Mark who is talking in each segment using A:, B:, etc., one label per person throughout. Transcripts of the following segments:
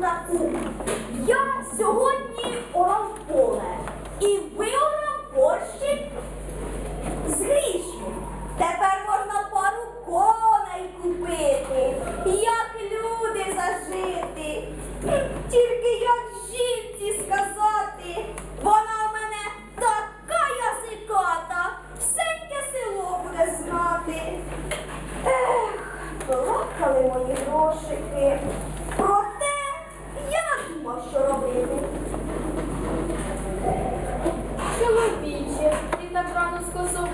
A: таку. Я сьогодні орав поле і виорав борщик з грішми. Тепер можна пару коней купити, як люди зажити. Тільки як жінці сказати, вона в мене така язиката, всеньке село буде знати. Ех, плакали мої грошики.
B: Івану?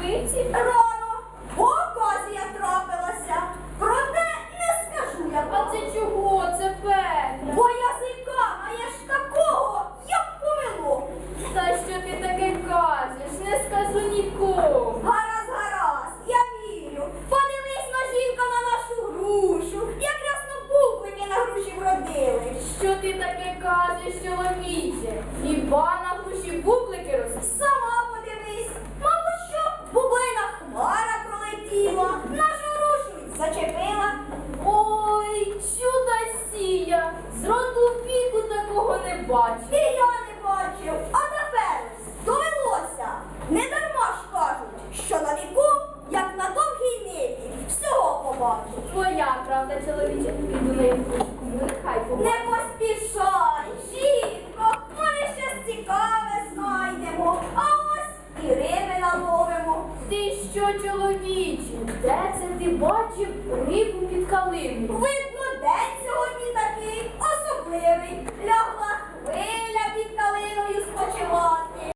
A: Рано, бо оказія трапилася. Проте не скажу я. А це
B: чого? Це певно.
A: Бо язика маєш такого, як помило.
B: Та що ти таке кажеш? Не скажу нікому.
A: Гаразд, гаразд, я вірю. Подивись на жінка на нашу грушу. Якраз на буквики на груші вродили.
B: Що ти таке кажеш, чоловіче? Чоловіче? Де це ти бачив рибу під калиною?
A: Видно,